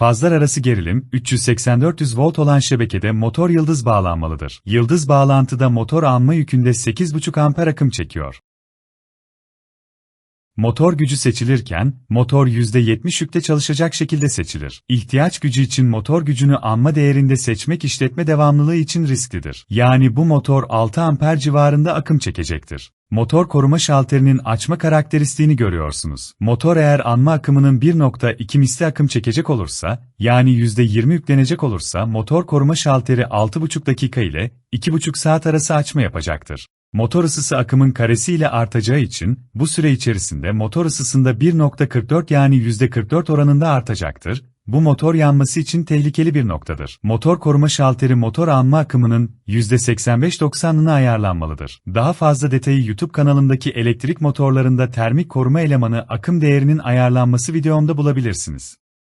Fazlar arası gerilim 380-400 volt olan şebekede motor yıldız bağlanmalıdır. Yıldız bağlantıda motor alma yükünde 8,5 amper akım çekiyor. Motor gücü seçilirken, motor %70 yükte çalışacak şekilde seçilir. İhtiyaç gücü için motor gücünü anma değerinde seçmek işletme devamlılığı için risklidir. Yani bu motor 6 amper civarında akım çekecektir. Motor koruma şalterinin açma karakteristiğini görüyorsunuz. Motor eğer anma akımının 1.2 misli akım çekecek olursa, yani %20 yüklenecek olursa motor koruma şalteri 6,5 dakika ile 2,5 saat arası açma yapacaktır. Motor ısısı akımın karesi ile artacağı için, bu süre içerisinde motor ısısında 1.44 yani %44 oranında artacaktır. Bu motor yanması için tehlikeli bir noktadır. Motor koruma şalteri motor alma akımının %85-90'ına ayarlanmalıdır. Daha fazla detayı YouTube kanalımdaki elektrik motorlarında termik koruma elemanı akım değerinin ayarlanması videomda bulabilirsiniz.